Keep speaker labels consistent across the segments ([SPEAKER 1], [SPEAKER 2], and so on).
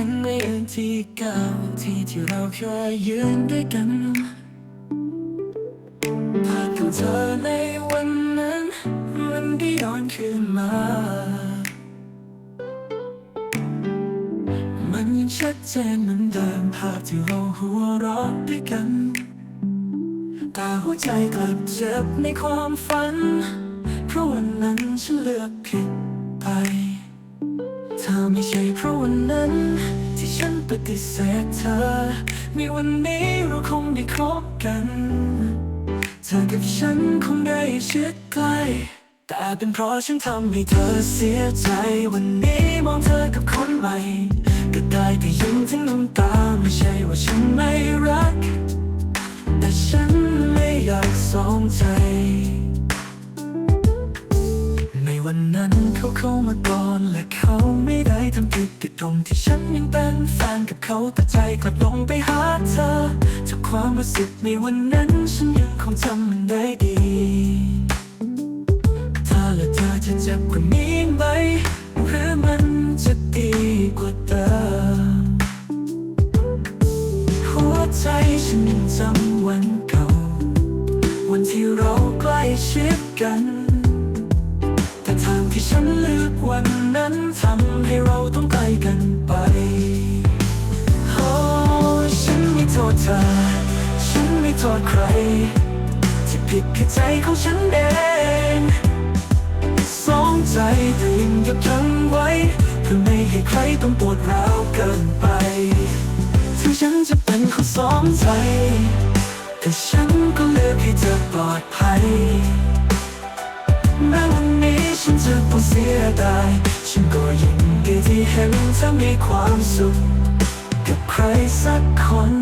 [SPEAKER 1] ฉันไม่ยืนที่เก่าที่ที่เราเคยยืนด้วยกันภาพของเธอในวันนั้น มันได้ย้อนคืนมา มันยังชัดเจนเหมือนเดิมภาพที่เราหัวเราะด้วยกันแต่หัวใจกลับเจ็บในความฝัน เพราะวันนั้นฉันเลือกผิดไป ถ้าไม่ใช่เพราะวันนั้นที่ฉัน ปฏิเสธเธอ มีวันนี้เราคงได้คบกัน เธอกับฉันคงได้ชิดใกล้แต่เป็นเพราะฉันทำให้เธอเสียใจ วันนี้มองเธอกับคนใหม่ ก็ได้แต่ยิ้มทั้งน้ำตาไม่ใช่ว่าฉันไม่รัก แต่ฉันไม่อยากสองใจ วันนั้นเขาเข้ามาก่อนและเขาไม่ได้ทำผิดผิดตรงที่ฉันยังเป็นแฟนกับเขาแต่ใจกลับลงไปหาเธอจากความรู้สึกในวันนั้นฉันยังคงจำมันได้ดีถ้าและเธอจะเจ็บกว่านี้ไหมหรือมันจะดีกว่าเดิมหัวใจฉันจำวันเก่า วันที่เราใกล้ชิดกัน ที่ฉันเลือกวันนั้นทำให้เราต้องไกลกันไปโอ้ฉันไม่โทษเธอ ฉันไม่โทษใคร ที่ผิดคือใจของฉันเองสองใจแต่ยังยับยั้งไว้เพื่อไม่ให้ใครต้องปวดร้าวเกินไปถึงฉันจะเป็นคนสองใจ แต่ฉันก็เลือกให้เธอปลอดภัยแม้วันนี้ ฉันจะต้องเสียดายฉันก็ยินดีที่เห็นเธอมีความสุข กับใครสักคน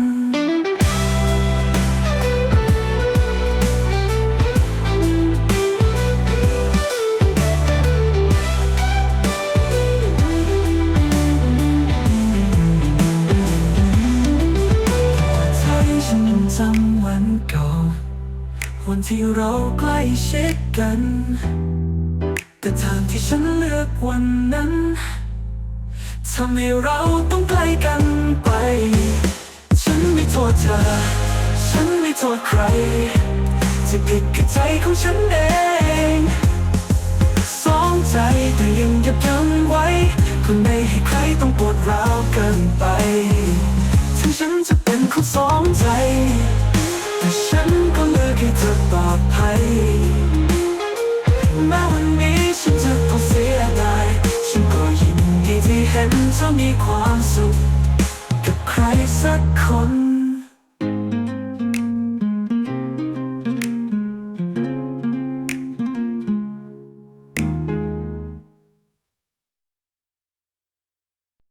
[SPEAKER 1] เธอให้ฉันยังจำวันเก่าวันที่เราใกล้ชิดกัน แต่ทางที่ฉันเลือกวันนั้นทำให้เราต้องไกลกันไป ฉันไม่โทษเธอ ฉันไม่โทษใครที่ผิดกับใจของฉันเองสองใจแต่ยังยับยั้งไว้เพื่อไม่ให้ใครต้องปวดร้าวเกินไป ถึงฉันจะเป็นคนสองใจ ยินจะมีความสุข กับใครสักคน